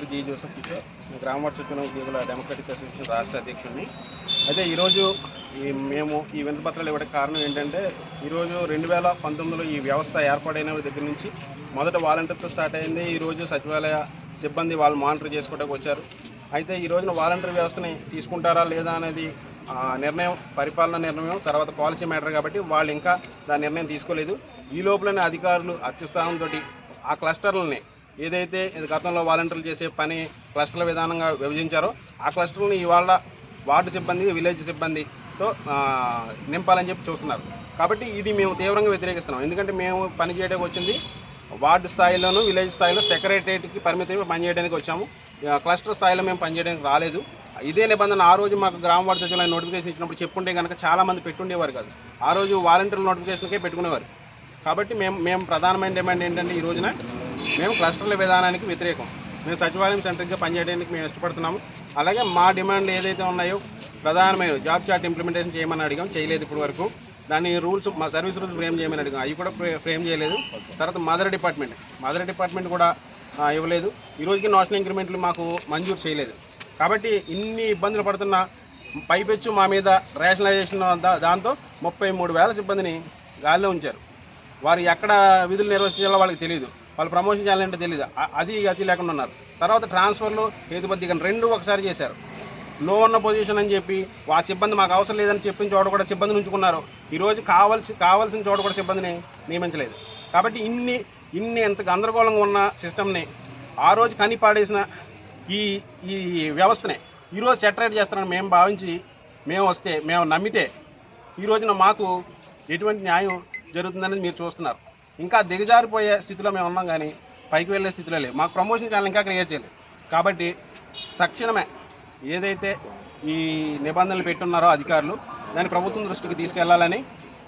పేరు G Joseph Kishore నేను గ్రామ వార్డు ఉద్యోగుల డెమోక్రటిక్ అసోసియేషన్ రాష్ట్ర అధ్యక్షుడిని. అయితే ఈరోజు ఈ మేము ఈ వింతపత్రాలు ఇవ్వడానికి కారణం ఏంటంటే ఈరోజు రెండు వేల పంతొమ్మిదిలో ఈ వ్యవస్థ ఏర్పాటైన దగ్గర నుంచి మొదట వాలంటీర్తో స్టార్ట్ అయింది. ఈరోజు సచివాలయ సిబ్బంది వాళ్ళు మానిటర్ చేసుకోవడానికి వచ్చారు. అయితే ఈ రోజున వాలంటీర్ వ్యవస్థని తీసుకుంటారా లేదా అనేది ఆ, నిర్ణయం పరిపాలన నిర్ణయం తర్వాత పాలసీ మ్యాటర్ కాబట్టి వాళ్ళు ఇంకా దాని నిర్ణయం తీసుకోలేదు. ఈ లోపలనే అధికారులు అత్యుత్సాహంతో ఆ క్లస్టర్లని ఏదైతే ఇది గతంలో వాలంటీర్లు చేసే పని క్లస్టర్ల విధానంగా విభజించారో ఆ క్లస్టర్ని ఇవాళ వార్డు సిబ్బంది విలేజ్ సిబ్బందితో నింపాలని చెప్పి చూస్తున్నారు. కాబట్టి ఇది మేము తీవ్రంగా వ్యతిరేకిస్తున్నాం. ఎందుకంటే మేము పని చేయడానికి వచ్చింది వార్డు స్థాయిలోనూ విలేజ్ స్థాయిలో సెక్రటరియట్కి పరిమితి పనిచేయడానికి వచ్చాము. క్లస్టర్ స్థాయిలో మేము పనిచేయడానికి రాలేదు. ఇదే నిబంధన ఆ రోజు మాకు గ్రామ వార్డు సచివాలయం నోటిఫికేషన్ ఇచ్చినప్పుడు చెప్పుంటే కనుక చాలామంది పెట్టుండేవారు కాదు. ఆ రోజు వాలంటీర్ నోటిఫికేషన్కే పెట్టుకునేవారు. కాబట్టి మేము మేము ప్రధానమైన డిమాండ్ ఏంటంటే ఈ రోజున మేము క్లస్టర్ల విధానానికి వ్యతిరేకం. మేము సచివాలయం సెంటర్గా పనిచేయడానికి మేము ఇష్టపడుతున్నాము. అలాగే మా డిమాండ్లు ఏదైతే ఉన్నాయో ప్రధానమైన జాబ్ చార్ట్ ఇంప్లిమెంటేషన్ చేయమని అడిగాం. చేయలేదు ఇప్పటి వరకు. దాని రూల్స్ మా సర్వీస్ రూల్స్ ఫ్రేమ్ చేయమని అడిగాం. అవి కూడా ఫ్రేమ్ చేయలేదు. తర్వాత మదర్ డిపార్ట్మెంట్. మదర్ డిపార్ట్మెంట్ కూడా ఇవ్వలేదు. ఈ రోజుకి నేషనల్ ఇంక్రిమెంట్లు మాకు మంజూరు చేయలేదు. కాబట్టి ఇన్ని ఇబ్బందులు పడుతున్న పైపెచ్చు మా మీద రేషనలైజేషన్ దాంతో ముప్పై మూడు వేల సిబ్బందిని గాలిలో ఉంచారు. వారు ఎక్కడ విధులు నిర్వహించాలో వాళ్ళకి తెలియదు వాళ్ళు ప్రమోషన్ చేయాలంటే తెలియదు అది గతి లేకుండా ఉన్నారు. తర్వాత ట్రాన్స్ఫర్లు హేతుబద్ధీకరణ రెండు ఒకసారి చేశారు. లో ఉన్న పొజిషన్ అని చెప్పి ఆ సిబ్బంది మాకు అవసరం లేదని చెప్పిన చోట కూడా సిబ్బందిని ఉంచుకున్నారు ఈరోజు కావాల్సి కావాల్సిన చోట కూడా సిబ్బందిని నియమించలేదు. కాబట్టి ఇన్ని ఇన్ని ఎంత గందరగోళంగా ఉన్న సిస్టమ్ని ఆ రోజు కని పాడేసిన ఈ ఈ వ్యవస్థనే ఈరోజు సెటరేట్ చేస్తారని మేము భావించి మేము వస్తే మేము నమ్మితే ఈ రోజున మాకు ఎటువంటి న్యాయం జరుగుతుందనేది మీరు చూస్తున్నారు. ఇంకా దిగజారిపోయే స్థితిలో మేము ఉన్నాం కానీ పైకి వెళ్ళే స్థితిలో లేవు. మాకు ప్రమోషన్ ఛానల్ ఇంకా క్రియేట్ చేయలేదు. కాబట్టి తక్షణమే ఏదైతే ఈ నిబంధనలు పెట్టున్నారో అధికారులు దాన్ని ప్రభుత్వం దృష్టికి తీసుకెళ్ళాలని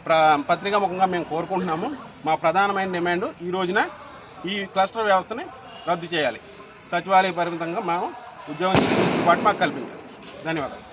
ప్ర పత్రికాముఖంగా మేము కోరుకుంటున్నాము. మా ప్రధానమైన డిమాండ్ ఈ రోజున ఈ క్లస్టర్ వ్యవస్థని రద్దు చేయాలి. సచివాలయ పరిమితంగా మేము ఉద్యోగం చేసే పాటు మాకు కల్పించాలి. ధన్యవాదాలు.